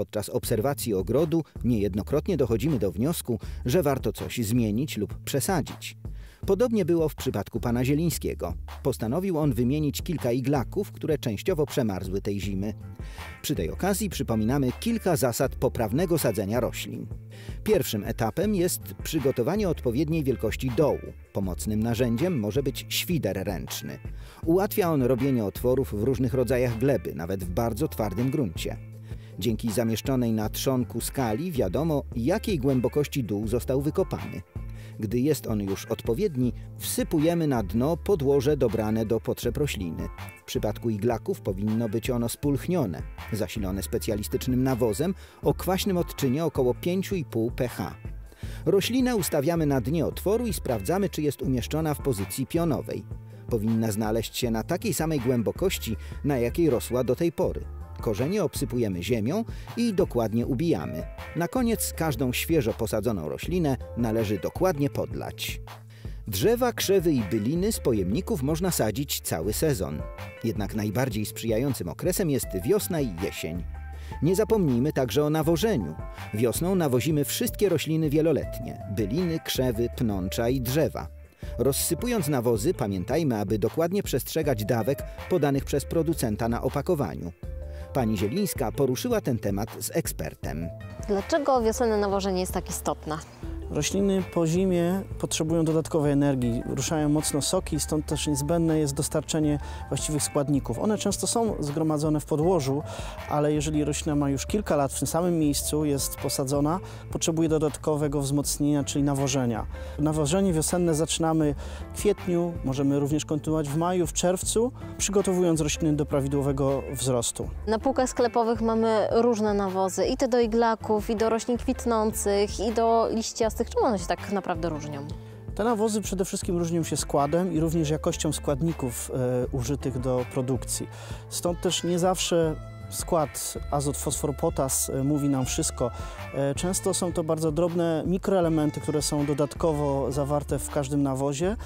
Podczas obserwacji ogrodu niejednokrotnie dochodzimy do wniosku, że warto coś zmienić lub przesadzić. Podobnie było w przypadku pana Zielińskiego. Postanowił on wymienić kilka iglaków, które częściowo przemarzły tej zimy. Przy tej okazji przypominamy kilka zasad poprawnego sadzenia roślin. Pierwszym etapem jest przygotowanie odpowiedniej wielkości dołu. Pomocnym narzędziem może być świder ręczny. Ułatwia on robienie otworów w różnych rodzajach gleby, nawet w bardzo twardym gruncie. Dzięki zamieszczonej na trzonku skali wiadomo, jakiej głębokości dół został wykopany. Gdy jest on już odpowiedni, wsypujemy na dno podłoże dobrane do potrzeb rośliny. W przypadku iglaków powinno być ono spulchnione, zasilone specjalistycznym nawozem o kwaśnym odczynie około 5,5 pH. Roślinę ustawiamy na dnie otworu i sprawdzamy, czy jest umieszczona w pozycji pionowej. Powinna znaleźć się na takiej samej głębokości, na jakiej rosła do tej pory. Korzenie obsypujemy ziemią i dokładnie ubijamy. Na koniec każdą świeżo posadzoną roślinę należy dokładnie podlać. Drzewa, krzewy i byliny z pojemników można sadzić cały sezon. Jednak najbardziej sprzyjającym okresem jest wiosna i jesień. Nie zapomnijmy także o nawożeniu. Wiosną nawozimy wszystkie rośliny wieloletnie: byliny, krzewy, pnącza i drzewa. Rozsypując nawozy, pamiętajmy, aby dokładnie przestrzegać dawek podanych przez producenta na opakowaniu. Pani Zielińska poruszyła ten temat z ekspertem. Dlaczego wiosenne nawożenie jest tak istotne? Rośliny po zimie potrzebują dodatkowej energii, ruszają mocno soki, stąd też niezbędne jest dostarczenie właściwych składników. One często są zgromadzone w podłożu, ale jeżeli roślina ma już kilka lat w tym samym miejscu, jest posadzona, potrzebuje dodatkowego wzmocnienia, czyli nawożenia. Nawożenie wiosenne zaczynamy w kwietniu, możemy również kontynuować w maju, w czerwcu, przygotowując rośliny do prawidłowego wzrostu. Na półkach sklepowych mamy różne nawozy, i te do iglaków, i do roślin kwitnących, i do liściastych. Czym one się tak naprawdę różnią? Te nawozy przede wszystkim różnią się składem i również jakością składników e, użytych do produkcji. Stąd też nie zawsze skład azot, fosfor, potas e, mówi nam wszystko. E, często są to bardzo drobne mikroelementy, które są dodatkowo zawarte w każdym nawozie,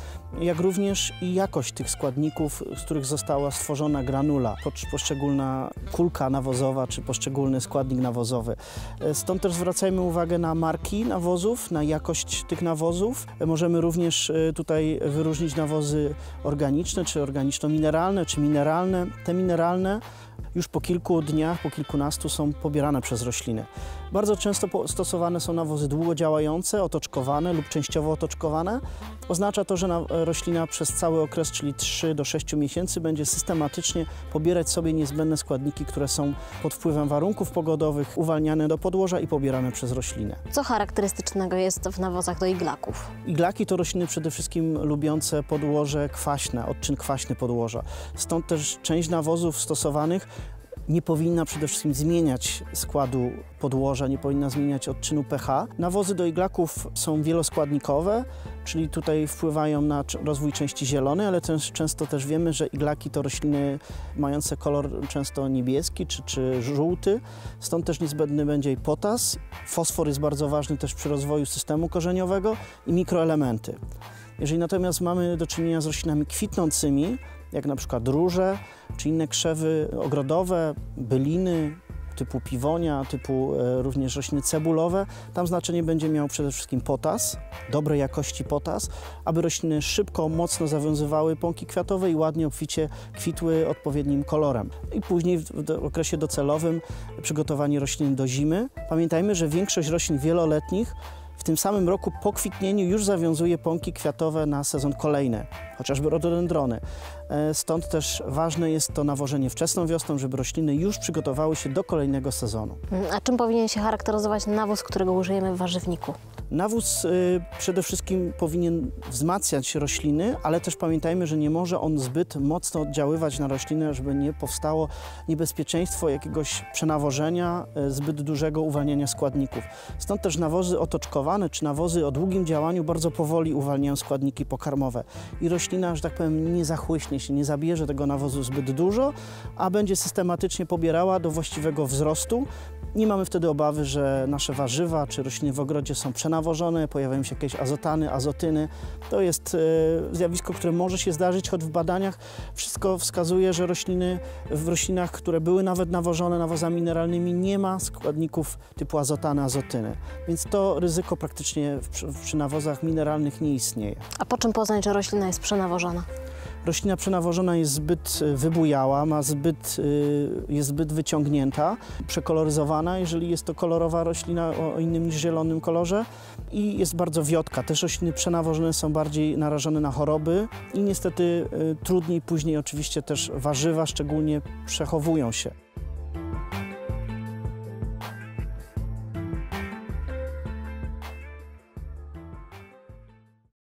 jak również i jakość tych składników, z których została stworzona granula, poszczególna kulka nawozowa czy poszczególny składnik nawozowy. E, stąd też zwracajmy uwagę na marki nawozów, na jakość tych nawozów. Możemy również tutaj wyróżnić nawozy organiczne, czy organiczno-mineralne, czy mineralne. Te mineralne już po kilku dniach, po kilkunastu są pobierane przez rośliny. Bardzo często stosowane są nawozy długodziałające, otoczkowane lub częściowo otoczkowane. Oznacza to, że roślina przez cały okres, czyli 3 do 6 miesięcy, będzie systematycznie pobierać sobie niezbędne składniki, które są pod wpływem warunków pogodowych uwalniane do podłoża i pobierane przez roślinę. Co charakterystycznego jest w nawozach do iglaków? Iglaki to rośliny przede wszystkim lubiące podłoże kwaśne, odczyn kwaśny podłoża. Stąd też część nawozów stosowanych nie powinna przede wszystkim zmieniać składu podłoża, nie powinna zmieniać odczynu pH. Nawozy do iglaków są wieloskładnikowe, czyli tutaj wpływają na rozwój części zielonej, ale też, często też wiemy, że iglaki to rośliny mające kolor często niebieski czy, czy żółty, stąd też niezbędny będzie i potas. Fosfor jest bardzo ważny też przy rozwoju systemu korzeniowego i mikroelementy. Jeżeli natomiast mamy do czynienia z roślinami kwitnącymi, jak na przykład róże czy inne krzewy ogrodowe, byliny typu piwonia, typu e, również rośliny cebulowe. Tam znaczenie będzie miał przede wszystkim potas, dobrej jakości potas, aby rośliny szybko, mocno zawiązywały pąki kwiatowe i ładnie, obficie kwitły odpowiednim kolorem. I później w okresie docelowym przygotowanie roślin do zimy. Pamiętajmy, że większość roślin wieloletnich w tym samym roku po kwitnieniu już zawiązuje pąki kwiatowe na sezon kolejny, chociażby rododendrony. E, stąd też ważne jest to nawożenie wczesną wiosną, żeby rośliny już przygotowały się do kolejnego sezonu. A czym powinien się charakteryzować nawóz, którego użyjemy w warzywniku? Nawóz y, przede wszystkim powinien wzmacniać rośliny, ale też pamiętajmy, że nie może on zbyt mocno oddziaływać na roślinę, żeby nie powstało niebezpieczeństwo jakiegoś przenawożenia, y, zbyt dużego uwalniania składników. Stąd też nawozy otoczkowane czy nawozy o długim działaniu bardzo powoli uwalniają składniki pokarmowe i roślina, że tak powiem, nie zachłyśnie nie zabierze tego nawozu zbyt dużo, a będzie systematycznie pobierała do właściwego wzrostu Nie mamy wtedy obawy, że nasze warzywa czy rośliny w ogrodzie są przenawożone, pojawiają się jakieś azotany, azotyny. To jest e, zjawisko, które może się zdarzyć, choć w badaniach wszystko wskazuje, że rośliny w roślinach, które były nawet nawożone nawozami mineralnymi, nie ma składników typu azotany, azotyny. Więc to ryzyko praktycznie przy nawozach mineralnych nie istnieje. A po czym poznać, że roślina jest przenawożona? Roślina przenawożona jest zbyt y, wybujała, ma zbyt, y, jest zbyt wyciągnięta, przekoloryzowana, jeżeli jest to kolorowa roślina o innym niż zielonym kolorze i jest bardzo wiotka. Też rośliny przenawożone są bardziej narażone na choroby i niestety y, trudniej później oczywiście też warzywa szczególnie przechowują się.